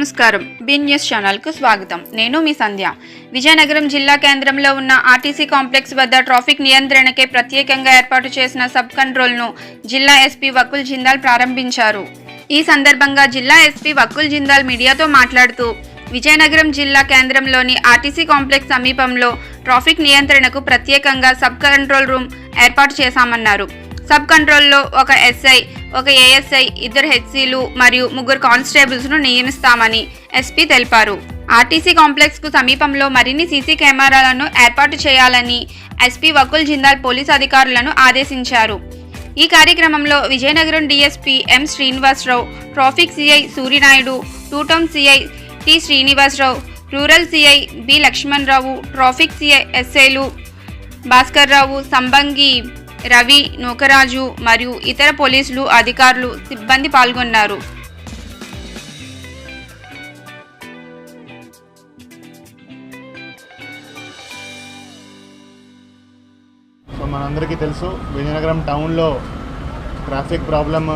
నమస్కారం. B news ఛానల్కు స్వాగతం. నేను మీ సంధ్య. విజయనగరం జిల్లా కేంద్రంలో ఉన్న ఆర్టీసీ కాంప్లెక్స్ వద్ద ట్రాఫిక్ నియంత్రణకే ప్రత్యేకంగా ఏర్పాటు చేసిన సబ్ కంట్రోల్ను జిల్లా ఎస్పీ వకుల్ జిందాల్ ప్రారంభించారు. ఈ సందర్భంగా జిల్లా ఎస్పీ వకుల్ జిందాల్ మీడియాతో మాట్లాడుతూ విజయనగరం జిల్లా కేంద్రంలోని ఆర్టీసీ కాంప్లెక్స్ సమీపంలో ట్రాఫిక్ నియంత్రణకు ప్రత్యేకంగా సబ్ కంట్రోల్ రూమ్ ఏర్పాటు చేశామన్నారు. సబ్ కంట్రోల్లో ఒక ఎస్ఐ ఒక ఏఎస్ఐ ఇద్దరు హెచ్సీలు మరియు ముగ్గురు కానిస్టేబుల్స్ను నియమిస్తామని ఎస్పీ తెలిపారు. ఆర్టీసీ కాంప్లెక్స్కు సమీపంలో మరిన్ని సీసీ కెమెరాలను ఏర్పాటు చేయాలని ఎస్పీ వకుల్ జిందాల్ పోలీస్ అధికారులను ఆదేశించారు. ఈ కార్యక్రమంలో Vizianagaram DSP M Srinivasarao traffic CI Suryanaidu two town CI T Srinivasarao rural CI B Lakshmanarao traffic CI ఎస్ఐలు భాస్కర్ రావు సంబంగి రవి నూకరాజు మరియు ఇతర పోలీసులు అధికారులు సిబ్బంది పాల్గొన్నారు. సో మనందరికీ తెలుసు విజయనగరం టౌన్లో ట్రాఫిక్ ప్రాబ్లం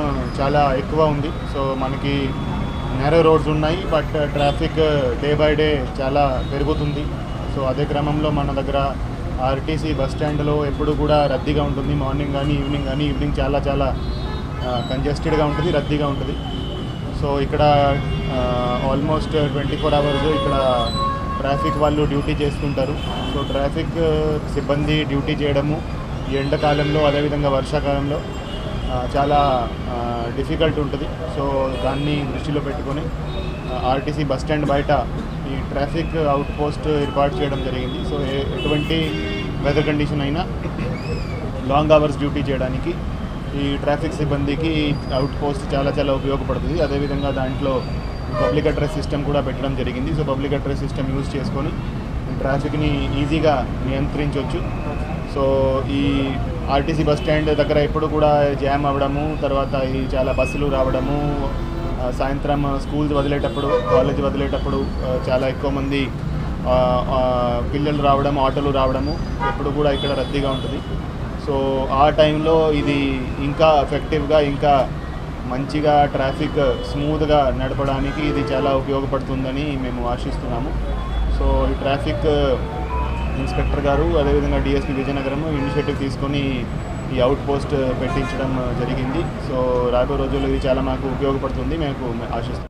చాలా ఎక్కువ ఉంది. సో మనకి నేరో రోడ్స్ ఉన్నాయి but traffic day by day చాలా పెరుగుతుంది. సో అదే క్రమంలో మన దగ్గర ఆర్టీసీ బస్ స్టాండ్లో ఎప్పుడు కూడా రద్దీగా ఉంటుంది. మార్నింగ్ కానీ ఈవినింగ్ కానీ ఈవినింగ్ చాలా చాలా కంజెస్టెడ్గా ఉంటుంది రద్దీగా ఉంటుంది. సో ఇక్కడ ఆల్మోస్ట్ ట్వంటీ ఫోర్ అవర్స్ ఇక్కడ ట్రాఫిక్ వాళ్ళు డ్యూటీ చేస్తుంటారు. సో ట్రాఫిక్ సిబ్బంది డ్యూటీ చేయడము ఈ ఎండాకాలంలో అదేవిధంగా వర్షాకాలంలో చాలా డిఫికల్ట్ ఉంటుంది. సో దాన్ని దృష్టిలో పెట్టుకొని ఆర్టీసీ బస్ స్టాండ్ బయట ఈ ట్రాఫిక్ అవుట్ పోస్ట్ ఏర్పాటు చేయడం జరిగింది. సో ఎటువంటి వెదర్ కండిషన్ అయినా లాంగ్ అవర్స్ డ్యూటీ చేయడానికి ఈ ట్రాఫిక్ సిబ్బందికి అవుట్ పోస్ట్ చాలా చాలా ఉపయోగపడుతుంది. అదేవిధంగా దాంట్లో పబ్లిక్ అడ్రస్ సిస్టమ్ కూడా పెట్టడం జరిగింది. So public address system use చేసుకొని ట్రాఫిక్ని ఈజీగా నియంత్రించవచ్చు సో ఈ ఆర్టీసీ బస్ స్టాండ్ దగ్గర ఎప్పుడు కూడా జామ్ అవ్వడము తర్వాత ఈ చాలా బస్సులు రావడము సాయంత్రం స్కూల్స్ వదిలేటప్పుడు కాలేజ్ వదిలేటప్పుడు చాలా ఎక్కువ మంది పిల్లలు రావడం ఆటోలు రావడము ఎప్పుడు కూడా ఇక్కడ రద్దీగా ఉంటుంది. సో ఆ టైంలో ఇది ఇంకా ఎఫెక్టివ్గా ఇంకా మంచిగా ట్రాఫిక్ స్మూత్గా నడపడానికి ఇది చాలా ఉపయోగపడుతుందని మేము ఆశిస్తున్నాము. సో ఈ ట్రాఫిక్ ఇన్స్పెక్టర్ గారు అదేవిధంగా డిఎస్పీ విజయనగరం ఇనిషియేటివ్ తీసుకొని ఈ అవుట్ పోస్ట్ పెట్టించడం జరిగింది. సో రాబో రోజుల్లో ఇది చాలా మాకు ఉపయోగపడుతుంది. మేము ఆశిస్తున్నాం.